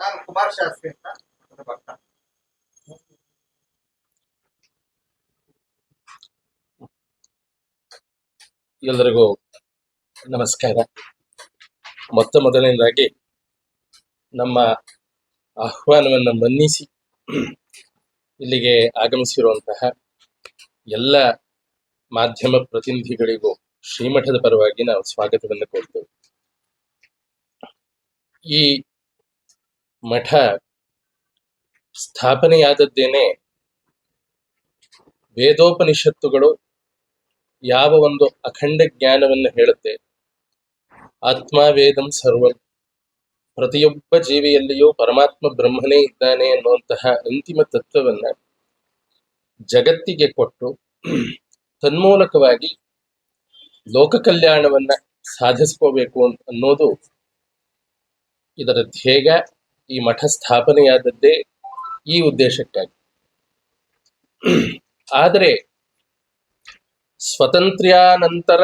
ನಾನು ಶಾಸ್ತ್ರಿ ಅಂತ ಎಲ್ಲರಿಗೂ ನಮಸ್ಕಾರ. ಮೊತ್ತ ಮೊದಲನೇದಾಗಿ ನಮ್ಮ ಆಹ್ವಾನವನ್ನು ಮನ್ನಿಸಿ ಇಲ್ಲಿಗೆ ಆಗಮಿಸಿರುವಂತಹ ಎಲ್ಲ ಮಾಧ್ಯಮ ಪ್ರತಿನಿಧಿಗಳಿಗೂ ಶ್ರೀಮಠದ ಪರವಾಗಿ ನಾವು ಸ್ವಾಗತವನ್ನು ಕೊಡ್ತೇವೆ ಈ ಮಠ ಸ್ಥಾಪನೆಯಾದದ್ದೇನೆ ವೇದೋಪನಿಷತ್ತುಗಳು ಯಾವ ಒಂದು ಅಖಂಡ ಜ್ಞಾನವನ್ನು ಹೇಳುತ್ತೆ. ಆತ್ಮ ವೇದಂ ಸರ್ವಂ. ಪ್ರತಿಯೊಬ್ಬ ಜೀವಿಯಲ್ಲಿಯೂ ಪರಮಾತ್ಮ ಬ್ರಹ್ಮನೇ ಇದ್ದಾನೆ ಅನ್ನುವಂತಹ ಅಂತಿಮ ತತ್ವವನ್ನ ಜಗತ್ತಿಗೆ ಕೊಟ್ಟು ತನ್ಮೂಲಕವಾಗಿ ಲೋಕ ಕಲ್ಯಾಣವನ್ನ ಸಾಧಿಸ್ಕೋಬೇಕು ಅನ್ನೋದು ಇದರ ಧ್ಯೇಯ ಈ ಮಠ ಸ್ಥಾಪನೆಯಾದದ್ದೇ ಈ ಉದ್ದೇಶಕ್ಕಾಗಿ. ಆದರೆ ಸ್ವತಂತ್ರ್ಯಾನಂತರ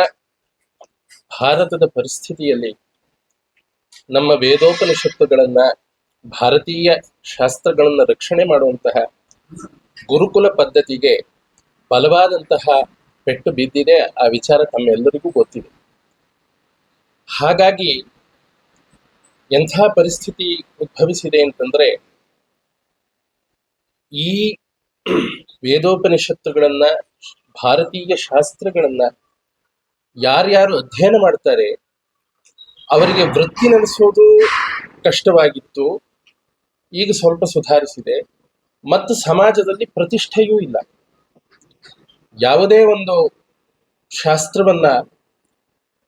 ಭಾರತದ ಪರಿಸ್ಥಿತಿಯಲ್ಲಿ ನಮ್ಮ ವೇದೋಪನಿಷತ್ತುಗಳನ್ನ ಭಾರತೀಯ ಶಾಸ್ತ್ರಗಳನ್ನ ರಕ್ಷಣೆ ಮಾಡುವಂತಹ ಗುರುಕುಲ ಪದ್ಧತಿಗೆ ಬಲವಾದಂತಹ ಪೆಟ್ಟು ಬಿದ್ದಿದೆ ಆ ವಿಚಾರ ತಮ್ಮೆಲ್ಲರಿಗೂ ಗೊತ್ತಿದೆ. ಹಾಗಾಗಿ ಎಂಥ ಪರಿಸ್ಥಿತಿ ಉದ್ಭವಿಸಿದೆ ಅಂತಂದ್ರೆ, ಈ ವೇದೋಪನಿಷತ್ತುಗಳನ್ನ, ಭಾರತೀಯ ಶಾಸ್ತ್ರಗಳನ್ನ ಯಾರ್ಯಾರು ಅಧ್ಯಯನ ಮಾಡ್ತಾರೆ, ಅವರಿಗೆ ವೃತ್ತಿ ನಡೆಸೋದು ಕಷ್ಟವಾಗಿತ್ತು, ಈಗ ಸ್ವಲ್ಪ ಸುಧಾರಿಸಿದೆ, ಮತ್ತು ಸಮಾಜದಲ್ಲಿ ಪ್ರತಿಷ್ಠೆಯೂ ಇಲ್ಲ. ಯಾವುದೇ ಒಂದು ಶಾಸ್ತ್ರವನ್ನ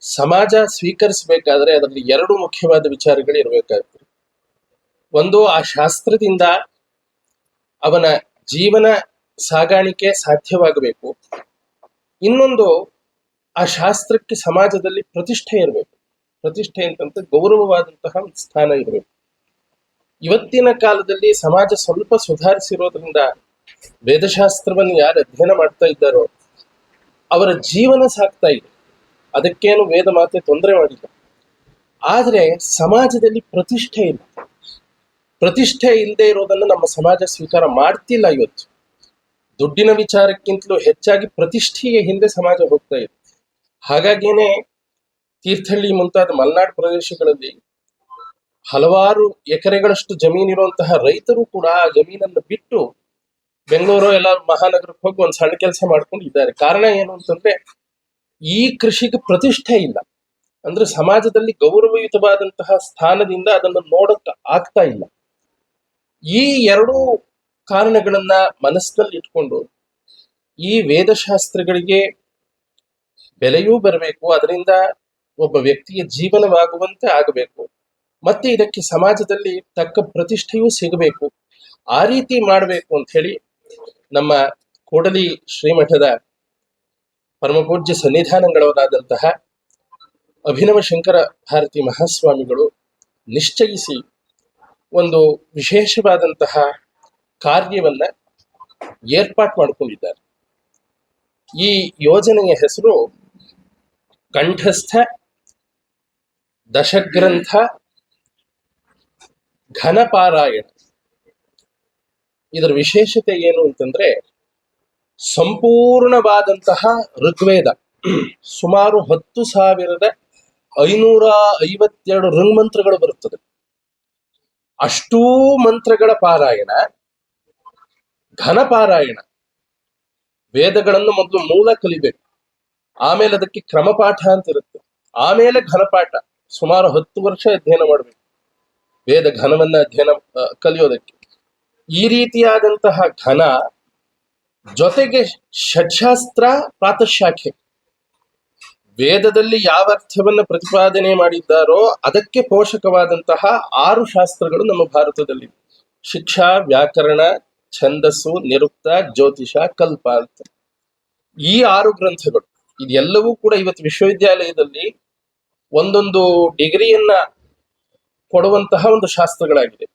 ಸಮಾಜ ಸ್ವೀಕರಿಸಬೇಕಾದ್ರೆ ಅದರಲ್ಲಿ ಎರಡು ಮುಖ್ಯವಾದ ವಿಚಾರಗಳು ಇರಬೇಕಾಗ್ತದೆ. ಒಂದು, ಆ ಶಾಸ್ತ್ರದಿಂದ ಅವನ ಜೀವನ ಸಾಗಾಣಿಕೆ ಸಾಧ್ಯವಾಗಬೇಕು. ಇನ್ನೊಂದು, ಆ ಶಾಸ್ತ್ರಕ್ಕೆ ಸಮಾಜದಲ್ಲಿ ಪ್ರತಿಷ್ಠೆ ಇರಬೇಕು. ಪ್ರತಿಷ್ಠೆ ಅಂತಂತ ಗೌರವವಾದಂತಹ ಸ್ಥಾನ ಇರಬೇಕು. ಇವತ್ತಿನ ಕಾಲದಲ್ಲಿ ಸಮಾಜ ಸ್ವಲ್ಪ ಸುಧಾರಿಸಿರೋದ್ರಿಂದ ವೇದಶಾಸ್ತ್ರವನ್ನು ಯಾರು ಅಧ್ಯಯನ ಮಾಡ್ತಾ ಇದ್ದಾರೋ, ಅವರ ಜೀವನ ಸಾಕ್ತಾ ಇದೆ. ಅದಕ್ಕೇನು ವೇದ ಮಾತೆ ತೊಂದರೆ ಮಾಡಿಲ್ಲ. ಆದರೆ ಸಮಾಜದಲ್ಲಿ ಪ್ರತಿಷ್ಠೆ ಇಲ್ಲ. ಪ್ರತಿಷ್ಠೆ ಇಲ್ಲದೆ ಇರೋದನ್ನು ನಮ್ಮ ಸಮಾಜ ಸ್ವೀಕಾರ ಮಾಡ್ತಿಲ್ಲ ಇವತ್ತು. ದುಡ್ಡಿನ ವಿಚಾರಕ್ಕಿಂತಲೂ ಹೆಚ್ಚಾಗಿ ಪ್ರತಿಷ್ಠೆಯ ಹಿಂದೆ ಸಮಾಜ ಹೋಗ್ತಾ ಇದೆ. ಹಾಗಾಗಿನೇ ತೀರ್ಥಹಳ್ಳಿ ಮುಂತಾದ ಮಲೆನಾಡು ಪ್ರದೇಶಗಳಲ್ಲಿ ಹಲವಾರು ಎಕರೆಗಳಷ್ಟು ಜಮೀನಿರುವಂತಹ ರೈತರು ಕೂಡ ಆ ಜಮೀನನ್ನು ಬಿಟ್ಟು ಬೆಂಗಳೂರು ಎಲ್ಲ ಮಹಾನಗರಕ್ಕೆ ಹೋಗಿ ಒಂದು ಸಣ್ಣ ಕೆಲಸ ಮಾಡ್ಕೊಂಡು ಇದ್ದಾರೆ. ಕಾರಣ ಏನು ಅಂತಂದ್ರೆ ಈ ಕೃಷಿಗೆ ಪ್ರತಿಷ್ಠೆ ಇಲ್ಲ. ಅಂದ್ರೆ ಸಮಾಜದಲ್ಲಿ ಗೌರವಯುತವಾದಂತಹ ಸ್ಥಾನದಿಂದ ಅದನ್ನು ನೋಡಕ್ಕೆ ಆಗ್ತಾ ಇಲ್ಲ. ಈ ಎರಡು ಕಾರಣಗಳನ್ನ ಮನಸ್ಸಿನಲ್ಲಿ ಇಟ್ಕೊಂಡು ಈ ವೇದಶಾಸ್ತ್ರಗಳಿಗೆ ಬೆಲೆಯೂ ಬರಬೇಕು, ಅದರಿಂದ ಒಬ್ಬ ವ್ಯಕ್ತಿಯ ಜೀವನವಾಗುವಂತೆ ಆಗಬೇಕು, ಮತ್ತೆ ಇದಕ್ಕೆ ಸಮಾಜದಲ್ಲಿ ತಕ್ಕ ಪ್ರತಿಷ್ಠೆಯೂ ಸಿಗಬೇಕು. ಆ ರೀತಿ ಮಾಡಬೇಕು ಅಂತ ಹೇಳಿ ನಮ್ಮ ಕೂಡಲಿ ಶ್ರೀಮಠದ ಪರಮಪೂಜ್ಯ ಸನ್ನಿಧಾನಗಳವರಾದಂತಹ ಅಭಿನವ ಶಂಕರ ಭಾರತಿ ಮಹಾಸ್ವಾಮಿಗಳು ನಿಶ್ಚಯಿಸಿ ಒಂದು ವಿಶೇಷವಾದಂತಹ ಕಾರ್ಯವನ್ನ ಏರ್ಪಾಟ್ ಮಾಡಿಕೊಂಡಿದ್ದಾರೆ. ಈ ಯೋಜನೆಯ ಹೆಸರು ಕಂಠಸ್ಥ ದಶಗ್ರಂಥ ಘನಪಾರಾಯಣ. ಇದರ ವಿಶೇಷತೆ ಏನು ಅಂತಂದ್ರೆ ಸಂಪೂರ್ಣವಾದಂತಹ ಋಗ್ವೇದ. ಸುಮಾರು ಹತ್ತು ಸಾವಿರದ ಐನೂರ ಐವತ್ತೆರಡು ಋಂಗ್ಮಂತ್ರಗಳು ಬರುತ್ತದೆ. ಅಷ್ಟೂ ಮಂತ್ರಗಳ ಪಾರಾಯಣ ಘನ ಪಾರಾಯಣ ವೇದಗಳನ್ನು ಮೊದಲು ಮೂಲ ಕಲಿಬೇಕು. ಆಮೇಲೆ ಅದಕ್ಕೆ ಕ್ರಮಪಾಠ ಅಂತ ಇರುತ್ತೆ ಆಮೇಲೆ ಘನಪಾಠ, ಸುಮಾರು ಹತ್ತು ವರ್ಷ ಅಧ್ಯಯನ ಮಾಡಬೇಕು. ವೇದ ಘನವನ್ನ ಅಧ್ಯಯನ ಕಲಿಯೋದಕ್ಕೆ. ಈ ರೀತಿಯಾದಂತಹ ಘನ ಜೊತೆಗೆ ಷಟ್ಶಾಸ್ತ್ರ ಪ್ರಾತಃಶಾಖೆ. ವೇದದಲ್ಲಿ ಯಾವ ಅರ್ಥವನ್ನು ಪ್ರತಿಪಾದನೆ ಮಾಡಿದ್ದಾರೋ ಅದಕ್ಕೆ ಪೋಷಕವಾದಂತಹ ಆರು ಶಾಸ್ತ್ರಗಳು ನಮ್ಮ ಭಾರತದಲ್ಲಿ. ಶಿಕ್ಷಾ, ವ್ಯಾಕರಣ, ಛಂದಸ್ಸು, ನಿರುಕ್ತ, ಜ್ಯೋತಿಷ, ಕಲ್ಪ ಅಂತ. ಈ ಆರು ಗ್ರಂಥಗಳು, ಇದೆಲ್ಲವೂ ಕೂಡ ಇವತ್ತು ವಿಶ್ವವಿದ್ಯಾಲಯದಲ್ಲಿ ಒಂದೊಂದು ಡಿಗ್ರಿಯನ್ನ ಕೊಡುವಂತಹ ಒಂದು ಶಾಸ್ತ್ರಗಳಾಗಿದೆ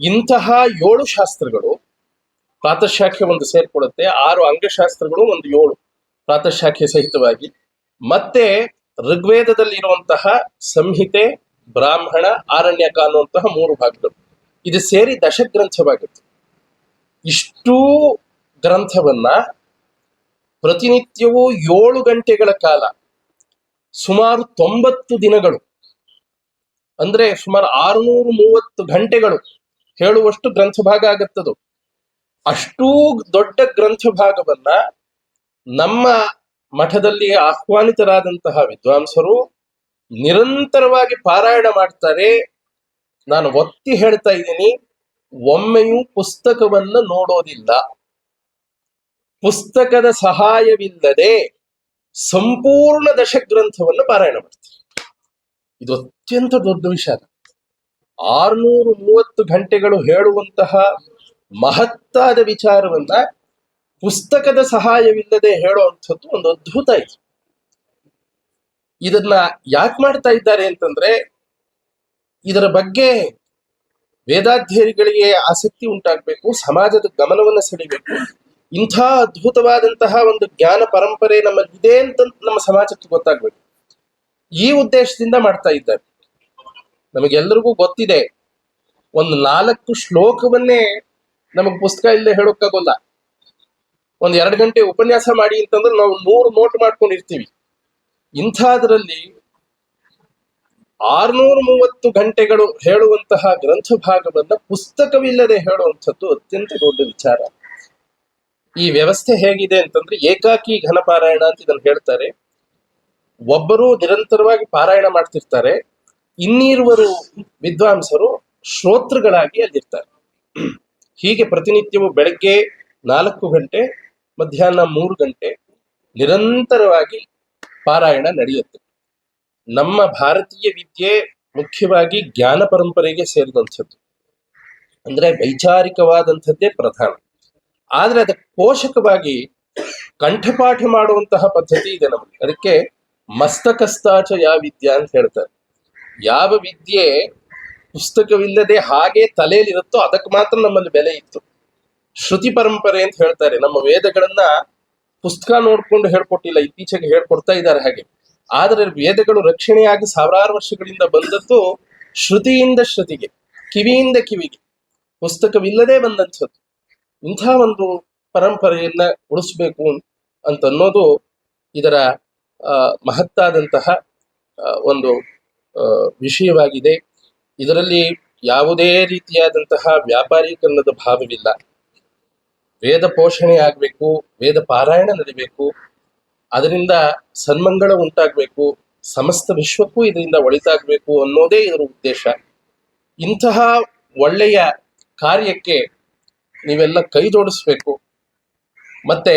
ಇಂತಹ ಏಳು ಶಾಸ್ತ್ರಗಳು ಪ್ರಾತಃಶಾಖೆ ಒಂದು ಸೇರ್ಕೊಳ್ಳುತ್ತೆ ಆರು ಅಂಗಶಾಸ್ತ್ರಗಳು ಒಂದು ಏಳು ಪ್ರಾತಃಶಾಖೆ ಸಹಿತವಾಗಿ. ಮತ್ತೆ ಋಗ್ವೇದದಲ್ಲಿ ಇರುವಂತಹ ಸಂಹಿತೆ, ಬ್ರಾಹ್ಮಣ ಆರಣ್ಯಕ ಅನ್ನುವಂತಹ ಮೂರು ಭಾಗಗಳು. ಇದು ಸೇರಿ ದಶಗ್ರಂಥವಾಗಿತ್ತು. ಇಷ್ಟೂ ಗ್ರಂಥವನ್ನ ಪ್ರತಿನಿತ್ಯವೂ ಏಳು ಗಂಟೆಗಳ ಕಾಲ, ಸುಮಾರು ತೊಂಬತ್ತು ದಿನಗಳು, ಅಂದ್ರೆ ಸುಮಾರು ಆರುನೂರು ಮೂವತ್ತು ಗಂಟೆಗಳು ಹೇಳುವಷ್ಟು ಗ್ರಂಥ ಭಾಗ ಆಗತ್ತದು. ಅಷ್ಟೂ ದೊಡ್ಡ ಗ್ರಂಥ ಭಾಗವನ್ನ ನಮ್ಮ ಮಠದಲ್ಲಿ ಆಹ್ವಾನಿತರಾದಂತಹ ವಿದ್ವಾಂಸರು ನಿರಂತರವಾಗಿ ಪಾರಾಯಣ ಮಾಡ್ತಾರೆ. ನಾನು ಒತ್ತಿ ಹೇಳ್ತಾ ಇದ್ದೀನಿ, ಒಮ್ಮೆಯೂ ಪುಸ್ತಕವನ್ನ ನೋಡೋದಿಲ್ಲ. ಪುಸ್ತಕದ ಸಹಾಯವಿಲ್ಲದೆ ಸಂಪೂರ್ಣ ದಶಗ್ರಂಥವನ್ನು ಪಾರಾಯಣ ಮಾಡ್ತಾರೆ. ಇದು ಅತ್ಯಂತ ದೊಡ್ಡ ವಿಷಯ ಆರ್ನೂರು ಮೂವತ್ತು ಗಂಟೆಗಳು ಹೇಳುವಂತಹ ಮಹತ್ತಾದ ವಿಚಾರವನ್ನ ಪುಸ್ತಕದ ಸಹಾಯವಿಲ್ಲದೆ ಹೇಳುವಂಥದ್ದು ಒಂದು ಅದ್ಭುತ ಇದು. ಇದನ್ನ ಯಾಕೆ ಮಾಡ್ತಾ ಇದ್ದಾರೆ ಅಂತಂದ್ರೆ, ಇದರ ಬಗ್ಗೆ ವೇದಾಧ್ಯಯನಿಗಳಿಗೆ ಆಸಕ್ತಿ ಉಂಟಾಗಬೇಕು, ಸಮಾಜದ ಗಮನವನ್ನು ಸೆಳಿಬೇಕು. ಇಂಥ ಅದ್ಭುತವಾದಂತಹ ಒಂದು ಜ್ಞಾನ ಪರಂಪರೆ ನಮ್ಮಲ್ಲಿ ಇದೆ ಅಂತ ನಮ್ಮ ಸಮಾಜಕ್ಕೆ ಗೊತ್ತಾಗ್ಬೇಕು. ಈ ಉದ್ದೇಶದಿಂದ ಮಾಡ್ತಾ ಇದ್ದಾರೆ. ನಮಗೆಲ್ಲರಿಗೂ ಗೊತ್ತಿದೆ, ಒಂದು ನಾಲ್ಕು ಶ್ಲೋಕವನ್ನೇ ನಮಗೆ ಪುಸ್ತಕ ಇಲ್ಲದೆ ಹೇಳೋಕ್ಕಾಗೋಲ್ಲ. ಒಂದ್ ಎರಡು ಗಂಟೆ ಉಪನ್ಯಾಸ ಮಾಡಿ ಅಂತಂದ್ರೆ ನಾವು ನೂರು ನೋಟ್ ಮಾಡ್ಕೊಂಡಿರ್ತೀವಿ ಇಂಥದ್ರಲ್ಲಿ ಆರ್ನೂರು ಮೂವತ್ತು ಗಂಟೆಗಳು ಹೇಳುವಂತಹ ಗ್ರಂಥ ಭಾಗವನ್ನ ಪುಸ್ತಕವಿಲ್ಲದೆ ಹೇಳುವಂಥದ್ದು ಅತ್ಯಂತ ದೊಡ್ಡ ವಿಚಾರ. ಈ ವ್ಯವಸ್ಥೆ ಹೇಗಿದೆ ಅಂತಂದ್ರೆ ಏಕಾಕಿ ಘನಪಾರಾಯಣ ಅಂತ ಇದನ್ನು ಹೇಳ್ತಾರೆ. ಒಬ್ಬರು ನಿರಂತರವಾಗಿ ಪಾರಾಯಣ ಮಾಡ್ತಿರ್ತಾರೆ. ಇನ್ನಿರುವರು ವಿದ್ವಾಂಸರು ಶ್ರೋತೃಗಳಾಗಿ ಅಲ್ಲಿರ್ತಾರೆ. ಹೀಗೆ ಪ್ರತಿನಿತ್ಯವೂ ಬೆಳಗ್ಗೆ ನಾಲ್ಕು ಗಂಟೆ, ಮಧ್ಯಾಹ್ನ ಮೂರು ಗಂಟೆ ನಿರಂತರವಾಗಿ ಪಾರಾಯಣ ನಡೆಯುತ್ತೆ. ನಮ್ಮ ಭಾರತೀಯ ವಿದ್ಯೆ ಮುಖ್ಯವಾಗಿ ಜ್ಞಾನ ಪರಂಪರೆಗೆ ಸೇರಿದಂಥದ್ದು. ಅಂದ್ರೆ ವೈಚಾರಿಕವಾದಂಥದ್ದೇ ಪ್ರಧಾನ. ಆದ್ರೆ ಅದಕ್ಕೆ ಪೋಷಕವಾಗಿ ಕಂಠಪಾಠ ಮಾಡುವಂತಹ ಪದ್ಧತಿ ಇದೆ ನಮಗೆ. ಅದಕ್ಕೆ ಮಸ್ತಕಸ್ತಾಚ ಯಾವ ವಿದ್ಯಾ ಅಂತ ಹೇಳ್ತಾರೆ. ಯಾವ ವಿದ್ಯೆ ಪುಸ್ತಕವಿಲ್ಲದೆ ಹಾಗೆ ತಲೆಯಲ್ಲಿರುತ್ತೋ ಅದಕ್ಕೆ ಮಾತ್ರ ನಮ್ಮಲ್ಲಿ ಬೆಲೆ ಇತ್ತು. ಶ್ರುತಿ ಪರಂಪರೆ ಅಂತ ಹೇಳ್ತಾರೆ. ನಮ್ಮ ವೇದಗಳನ್ನ ಪುಸ್ತಕ ನೋಡ್ಕೊಂಡು ಹೇಳ್ಕೊಟ್ಟಿಲ್ಲ, ಇತ್ತೀಚೆಗೆ ಹೇಳ್ಕೊಡ್ತಾ ಇದ್ದಾರೆ ಹಾಗೆ. ಆದರೆ ವೇದಗಳು ರಕ್ಷಣೆಯಾಗಿ ಸಾವಿರಾರು ವರ್ಷಗಳಿಂದ ಬಂದದ್ದು ಶ್ರುತಿಯಿಂದ ಶ್ರುತಿಗೆ, ಕಿವಿಯಿಂದ ಕಿವಿಗೆ. ಪುಸ್ತಕವಿಲ್ಲದೆ ಬಂದಂಥದ್ದು. ಇಂಥ ಒಂದು ಪರಂಪರೆಯನ್ನ ಉಳಿಸ್ಬೇಕು ಅಂತ ಅನ್ನೋದು ಇದರ ಮಹತ್ತಾದಂತಹ ಒಂದು ವಿಷಯವಾಗಿದೆ. ಇದರಲ್ಲಿ ಯಾವುದೇ ರೀತಿಯಾದಂತಹ ವ್ಯಾಪಾರೀಕರಣದ ಭಾವವಿಲ್ಲ. ವೇದ ಪೋಷಣೆ ಆಗಬೇಕು, ವೇದ ಪಾರಾಯಣ ನಡಿಬೇಕು, ಅದರಿಂದ ಸನ್ಮಂಗಳ ಉಂಟಾಗಬೇಕು, ಸಮಸ್ತ ವಿಶ್ವಕ್ಕೂ ಇದರಿಂದ ಒಳಿತಾಗಬೇಕು ಅನ್ನೋದೇ ಇದರ ಉದ್ದೇಶ. ಇಂತಹ ಒಳ್ಳೆಯ ಕಾರ್ಯಕ್ಕೆ ನೀವೆಲ್ಲ ಕೈ ಜೋಡಿಸ್ಬೇಕು. ಮತ್ತೆ